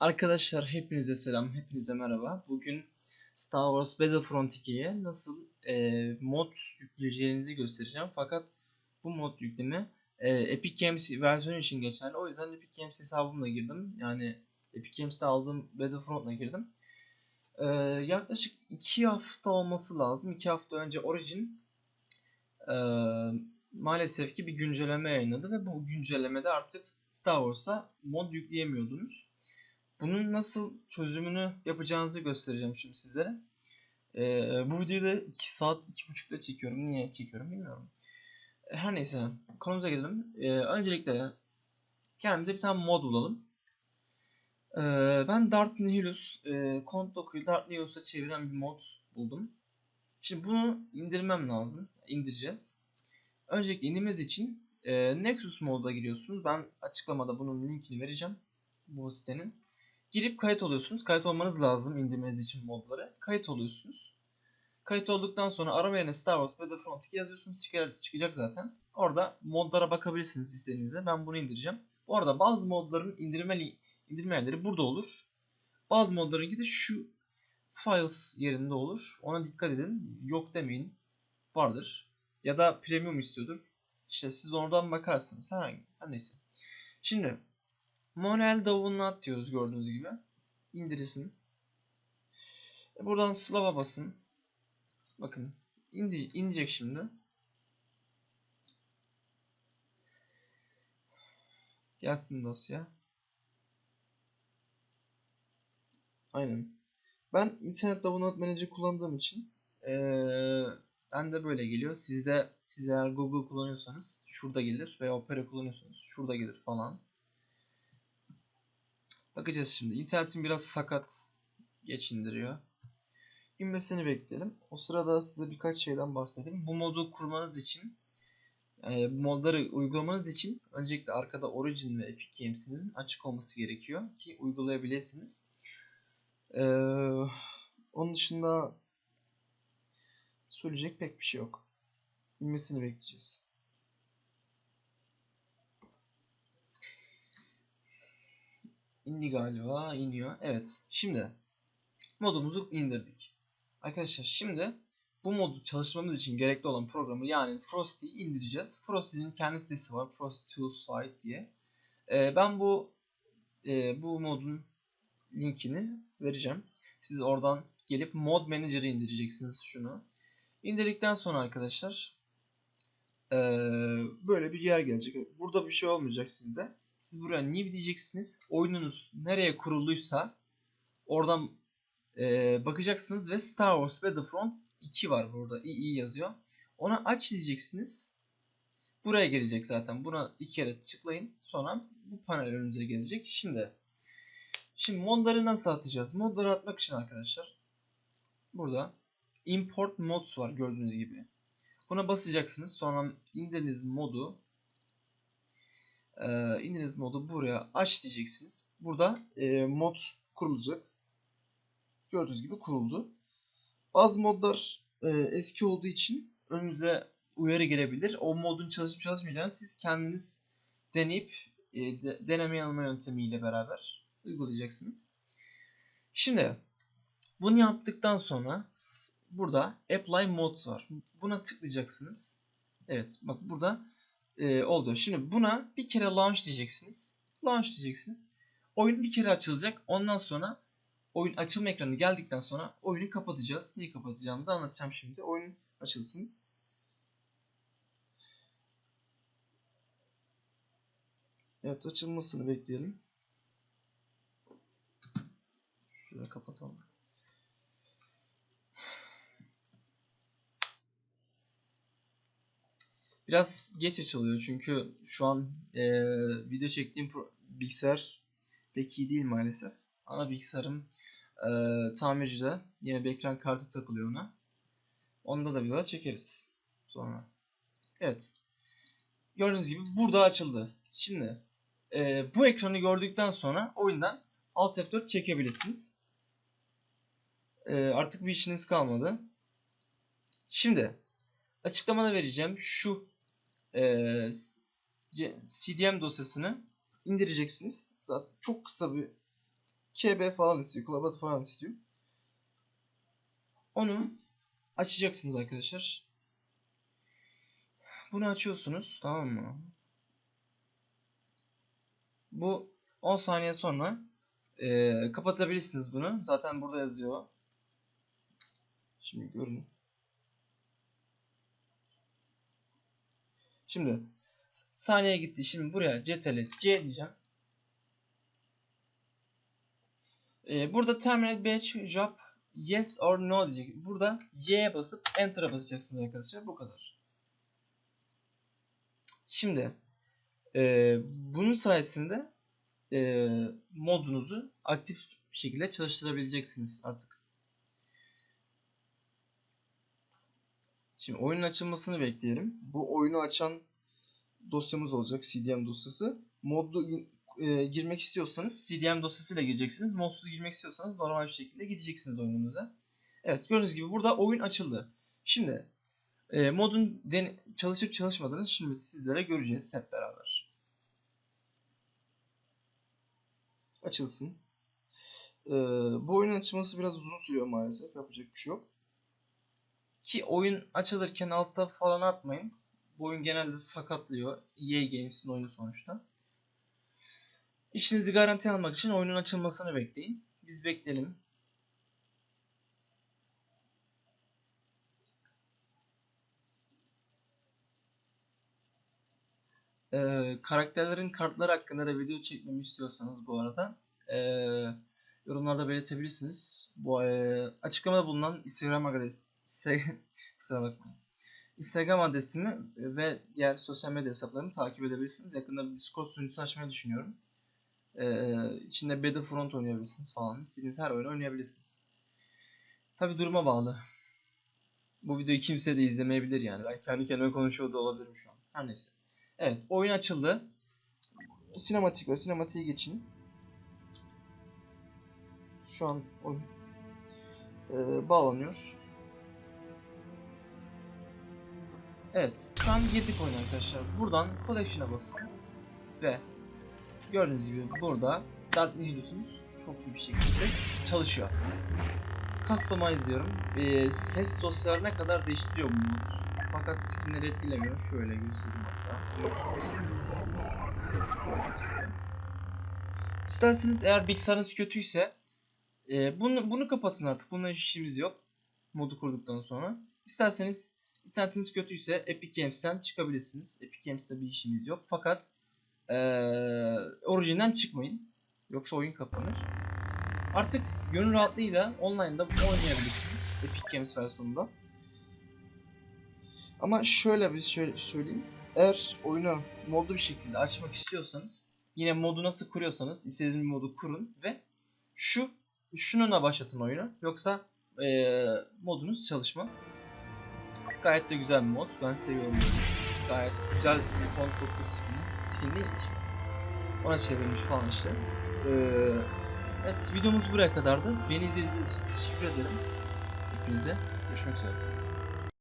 Arkadaşlar hepinize selam, hepinize merhaba. Bugün Star Wars Battlefront 2'ye nasıl e, mod yükleyeceğinizi göstereceğim. Fakat bu mod yükleme e, Epic Games versiyonu için geçerli. O yüzden Epic Games hesabımla girdim. Yani Epic Games'te aldığım Battlefront'la girdim. E, yaklaşık 2 hafta olması lazım. 2 hafta önce Origin e, maalesef ki bir güncelleme yayınladı ve bu güncellemede artık Star Wars'a mod yükleyemiyordunuz. Bunun nasıl çözümünü yapacağınızı göstereceğim şimdi sizlere. Ee, bu videoyu da 2 saat 2.5'da çekiyorum. Niye çekiyorum bilmiyorum. Her neyse konumuza gelelim. Ee, öncelikle kendimize bir tane mod bulalım. Ee, ben Dart Nihilus, e, Count Doku'yu Dart Nihilus'a çeviren bir mod buldum. Şimdi bunu indirmem lazım. İndireceğiz. Öncelikle indirmeniz için e, Nexus mod'a giriyorsunuz. Ben açıklamada bunun linkini vereceğim. Bu sitenin. Girip kayıt oluyorsunuz. Kayıt olmanız lazım indirmeniz için modları. Kayıt oluyorsunuz. Kayıt olduktan sonra arama yerine Star Wars Battlefront 2 yazıyorsunuz. Çıkar, çıkacak zaten. Orada modlara bakabilirsiniz istediğinizde. Ben bunu indireceğim. Bu arada bazı modların indirme, indirme yerleri burada olur. Bazı modlarınki de şu files yerinde olur. Ona dikkat edin. Yok demeyin. Vardır. Ya da premium istiyordur. İşte siz oradan bakarsınız. Herhangi. Her neyse. Şimdi Monel Download diyoruz gördüğünüz gibi. İndirirsin. Buradan slow'a basın. Bakın indi, inecek şimdi. Gelsin dosya. Aynen. Ben internet download manager kullandığım için ee, ben de böyle geliyor. Sizde siz eğer Google kullanıyorsanız şurada gelir veya Opera kullanıyorsanız şurada gelir falan. Bakacağız şimdi. İnternetim biraz sakat. Geç indiriyor. İnmesini bekleyelim. O sırada size birkaç şeyden bahsedeyim. Bu modu kurmanız için yani bu modları uygulamanız için öncelikle arkada Origin ve Epic Games'inizin açık olması gerekiyor ki uygulayabilirsiniz. Ee, onun dışında söyleyecek pek bir şey yok. İnmesini bekleyeceğiz. İndi galiba. iniyor. Evet. Şimdi modumuzu indirdik. Arkadaşlar şimdi bu modu çalışmamız için gerekli olan programı yani Frosty'yi indireceğiz. Frosty'nin kendi sitesi var. Frosty Tools Site diye. Ee, ben bu e, bu modun linkini vereceğim. Siz oradan gelip Mod Manager'ı indireceksiniz şunu. İndirdikten sonra arkadaşlar e, böyle bir yer gelecek. Burada bir şey olmayacak sizde. Siz buraya new diyeceksiniz. Oyununuz nereye kurulduysa oradan e, bakacaksınız ve Star Wars Battlefront 2 var burada. II yazıyor. Ona aç diyeceksiniz. Buraya gelecek zaten. Buna iki kere tıklayın. Sonra bu panel önünüze gelecek. Şimdi şimdi modları nasıl atacağız? Modları atmak için arkadaşlar burada import mods var gördüğünüz gibi. Buna basacaksınız. Sonra indirdiğiniz modu e, indirdiğiniz modu buraya aç diyeceksiniz. Burada e, mod kurulacak. Gördüğünüz gibi kuruldu. Bazı modlar e, eski olduğu için önünüze uyarı gelebilir. O modun çalışıp çalışmayacağını siz kendiniz deneyip e, de, deneme yanılma yöntemiyle beraber uygulayacaksınız. Şimdi bunu yaptıktan sonra burada Apply Mods var. Buna tıklayacaksınız. Evet bak burada e, oldu. Şimdi buna bir kere launch diyeceksiniz. Launch diyeceksiniz. Oyun bir kere açılacak. Ondan sonra oyun açılma ekranı geldikten sonra oyunu kapatacağız. Niye kapatacağımızı anlatacağım şimdi. Oyun açılsın. Evet açılmasını bekleyelim. Şuraya kapatalım. Biraz geç açılıyor çünkü şu an e, video çektiğim bilgisayar pek iyi değil maalesef. Ana bilgisayarım e, tamircide. Yine bir ekran kartı takılıyor ona. Onda da videolar çekeriz sonra. Evet. Gördüğünüz gibi burada açıldı. Şimdi e, bu ekranı gördükten sonra oyundan Alt F4 çekebilirsiniz. E, artık bir işiniz kalmadı. Şimdi açıklamada vereceğim şu e, CDM dosyasını indireceksiniz. Zaten çok kısa bir KB falan istiyor. Adı falan istiyor. Onu açacaksınız arkadaşlar. Bunu açıyorsunuz tamam mı? Bu 10 saniye sonra eee, kapatabilirsiniz bunu. Zaten burada yazıyor. Şimdi görün. Şimdi Saniye gitti. Şimdi buraya CTRL C diyeceğim. Ee, burada terminate batch job yes or no diyecek. Burada Y'ye basıp enter'a basacaksınız arkadaşlar. Bu kadar. Şimdi e, bunun sayesinde e, modunuzu aktif bir şekilde çalıştırabileceksiniz artık. Şimdi oyunun açılmasını bekleyelim. bu oyunu açan dosyamız olacak. CDM dosyası. Modlu e, girmek istiyorsanız CDM dosyasıyla gireceksiniz. Modsuz girmek istiyorsanız normal bir şekilde gideceksiniz oyununuza. Evet gördüğünüz gibi burada oyun açıldı. Şimdi e, modun çalışıp çalışmadığını şimdi sizlere göreceğiz hep beraber. açılsın. E, bu oyunun açılması biraz uzun sürüyor maalesef. Yapacak bir şey yok. Ki oyun açılırken altta falan atmayın. Bu oyun genelde sakatlıyor. EA Games'in oyunu sonuçta. İşinizi garanti almak için oyunun açılmasını bekleyin. Biz bekleyelim. Ee, karakterlerin kartları hakkında da video çekmemi istiyorsanız bu arada ee, yorumlarda belirtebilirsiniz. Bu ee, açıklamada bulunan Instagram adresi kusura bakmayın. Instagram adresimi ve diğer sosyal medya hesaplarımı takip edebilirsiniz. Yakında bir Discord sunucusu açmayı düşünüyorum. Ee, içinde Battlefront oynayabilirsiniz falan. İstediğiniz her oyunu oynayabilirsiniz. Tabi duruma bağlı. Bu videoyu kimse de izlemeyebilir yani. Ben kendi kendime konuşuyor da olabilirim şu an. Her neyse. Evet oyun açıldı. Sinematik var. Sinematiğe geçin. Şu an oyun e, bağlanıyor. Evet şu an girdik oyuna arkadaşlar. Buradan Collection'a basın. Ve gördüğünüz gibi burada Dark diyorsunuz. Çok iyi bir şekilde çalışıyor. Customize diyorum. Ee, ses dosyalarına kadar değiştiriyor bunu. Fakat skinleri etkilemiyor. Şöyle göstereyim hatta. İsterseniz eğer bilgisayarınız kötüyse e, bunu bunu kapatın artık. Bununla işimiz yok. Modu kurduktan sonra. İsterseniz internetiniz kötüyse Epic Games'ten çıkabilirsiniz. Epic Games'te bir işimiz yok. Fakat e, orijinden çıkmayın. Yoksa oyun kapanır. Artık gönül rahatlığıyla online'da oynayabilirsiniz. Epic Games versiyonunda. Ama şöyle bir şöyle söyleyeyim. Eğer oyunu modlu bir şekilde açmak istiyorsanız yine modu nasıl kuruyorsanız istediğiniz bir modu kurun ve şu şununla başlatın oyunu. Yoksa eee, modunuz çalışmaz. Gayet de güzel bir mod. Ben seviyorum. Gayet güzel bir font kokulu skin. Skin değil işte. Ona çevrilmiş falan işte. Eee, evet videomuz buraya kadardı. Beni izlediğiniz için teşekkür ederim. Hepinize görüşmek üzere.